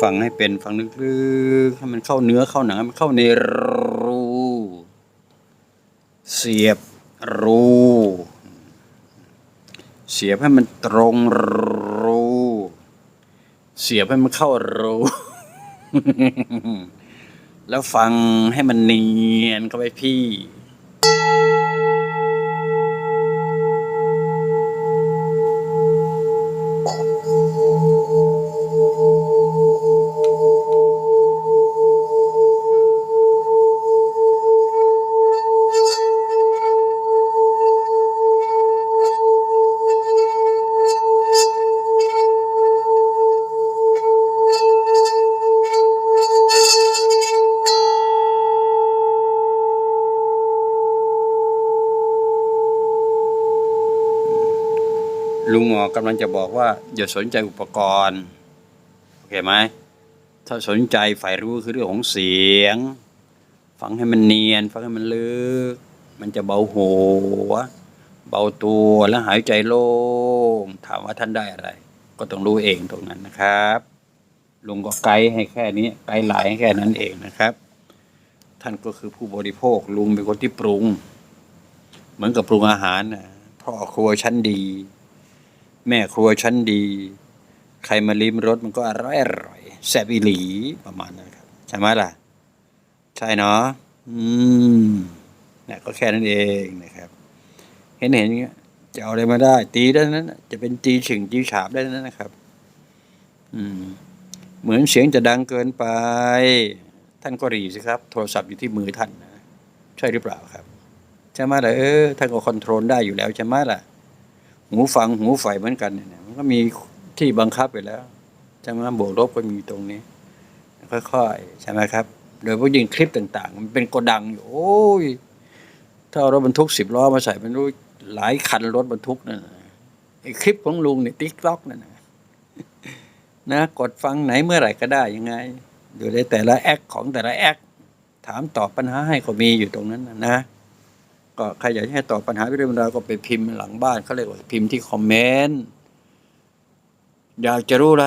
ฟังให้เป็นฟังลึกๆให้มันเข้าเนื้อเข้าหนังให้มันเข้าในรูเสียบรูเสียบให้มันตรงรูเสียบให้มันเข้ารูแล้วฟังให้มันเนียนเข้าไปพี่ ลุงหมอกำลังจะบอกว่าอย่าสนใจอุปกรณ์โอเคไหมถ้าสนใจฝ่ายรู้คือเรื่องของเสียง ฟังให้มันเนียน ฟังให้มันลึก มันจะเบาหัว เบาตัวแล้วหายใจโล่งถามว่าท่านได้อะไร ก็ต้องรู้เองตรงนั้นนะครับลุงก็ไกด์ให้แค่นี้ไกด์ไลน์ให้แค่นั้นเองนะครับ ท่านก็คือผู้บริโภคลุงเป็นคนที่ปรุง เหมือนกับปรุงอาหารนะพ่อครัวชั้นดี แม่ครัวชั้นดี ใครมาลิ้มรสมันก็อร่อยอร่อยแซ่บอีหลีประมาณนั้นครับใช่ไหมล่ะ ใช่เนาะอืมเนี่ยก็แค่นั้นเองนะครับ เห็นเห็นอย่างเงี้ยจะเอาอะไรมาได้ ตีได้นั้นจะเป็นตีฉึงตีฉาบได้นั้นนะครับ อืม เหมือนเสียงจะดังเกินไป ท่านก็หรีสิครับ โทรศัพท์อยู่ที่มือท่านนะใช่หรือเปล่าครับใช่ไหมล่ะเออท่านก็คอนโทรลได้อยู่แล้วใช่ไหมล่ะ หูฟังหูไฟเหมือนกันเนี่ยมันก็มีที่บังคับไปแล้วใช่ไหมบวกลบก็มีตรงนี้ ค่อยๆใช่ไหมครับ โดยเฉพาะยิ่งคลิปต่าง ๆ มันเป็นโกดังอยู่โอ้ยถ้าเอารถบรรทุกสิบล้อมาใส่มันรู้หลายคันรถบรรทุกนั่นไอคลิปของลุงเนี่ยติ๊กต็อกนั่นนะนะกดฟังไหนเมื่อไหร่ก็ได้ยังไง อยู่ในแต่ละแอคของแต่ละแอคถามตอบปัญหาให้ก็มีอยู่ตรงนั้นนะนะ ก็ใครอยากให้ตอบปัญหาเรื่องราวก็ไปพิมพ์หลังบ้านเขาเรียกว่าพิมพ์ที่คอมเมนต์อยากจะรู้อะไร